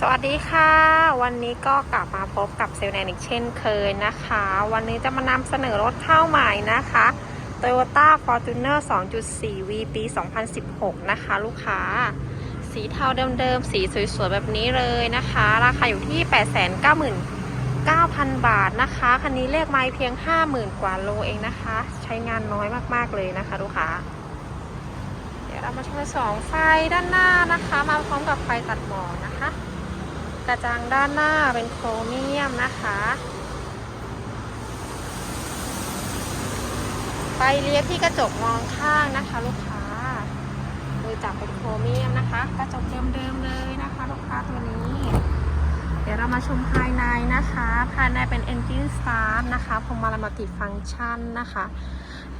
สวัสดีค่ะ วันนี้ก็กลับมาพบกับเซลล์แนนอีกเช่นเคยนะคะ วันนี้จะมานำเสนอรถเข้าใหม่นะคะ Toyota Fortuner 2.4 V ปี 2016 นะคะ ลูกค้า สีเทาเดิมๆ สีสวยๆ แบบนี้เลยนะคะ ราคาอยู่ที่ 899,000 บาทนะคะ คันนี้เลขไม้เพียง 50,000 กว่าโลเองนะคะ ใช้งานน้อยมากๆเลยนะคะ ลูกค้าเดี๋ยวเรามาชมสองไฟด้านหน้านะคะ มาพร้อมกับไฟตัดหมอกนะคะ กระจังด้านหน้าเป็นโครเมียมนะคะไฟเลี้ยวที่กระจกมองข้างนะคะ ลูกค้าโดยจับเป็นโครเมียมนะคะ กระจกเดิมๆเลยนะคะ ลูกค้าตัวนี้ เดี๋ยวเรามาชมภายในนะคะ ภายในเป็น Engine Start นะคะพวงมาลัยมัลติฟังก์ชันนะคะ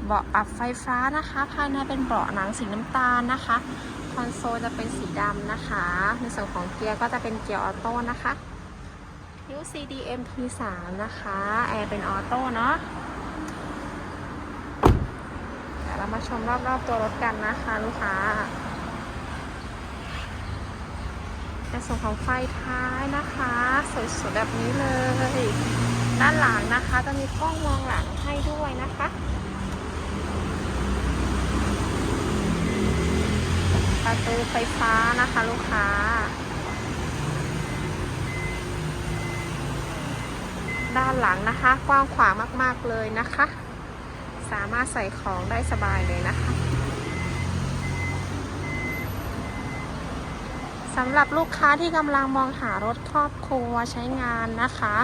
เบาะปรับไฟฟ้านะคะ ภายในเป็นเบาะหนังสีน้ำตาลนะคะคอนโซลจะเป็นสีดำนะคะ ในส่วนของเกียร์ก็จะเป็นเกียร์ออโต้นะคะนิ้ว CDM T3 นะคะแอร์เป็นออโต้เนาะเดี๋ยวเรามาชมรอบๆตัวรถกันนะคะลูกค้าในส่วนของไฟท้ายนะคะ สวยๆแบบนี้เลย ด้านหลังนะคะจะมีกล้องมองหลังให้ด้วยนะคะ ประตูไฟฟ้านะคะลูกค้า ด้านหลังนะคะ กว้างขวางมากๆเลยนะคะ สามารถใส่ของได้สบายเลยนะคะสำหรับลูกค้าที่กำลังมองหารถครอบครัวใช้งานนะคะ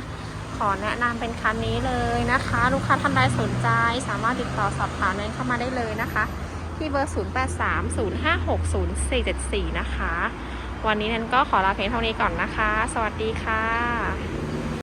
ขอแนะนำเป็นคันนี้เลยนะคะ ลูกค้าท่านใดสนใจ สามารถติดต่อสอบถามเนเข้ามาได้เลยนะคะ ที่เบอร์ 0830560474 นะคะ วันนี้นั้นก็ขอลาเพียงเท่านี้ก่อนนะคะ สวัสดีค่ะ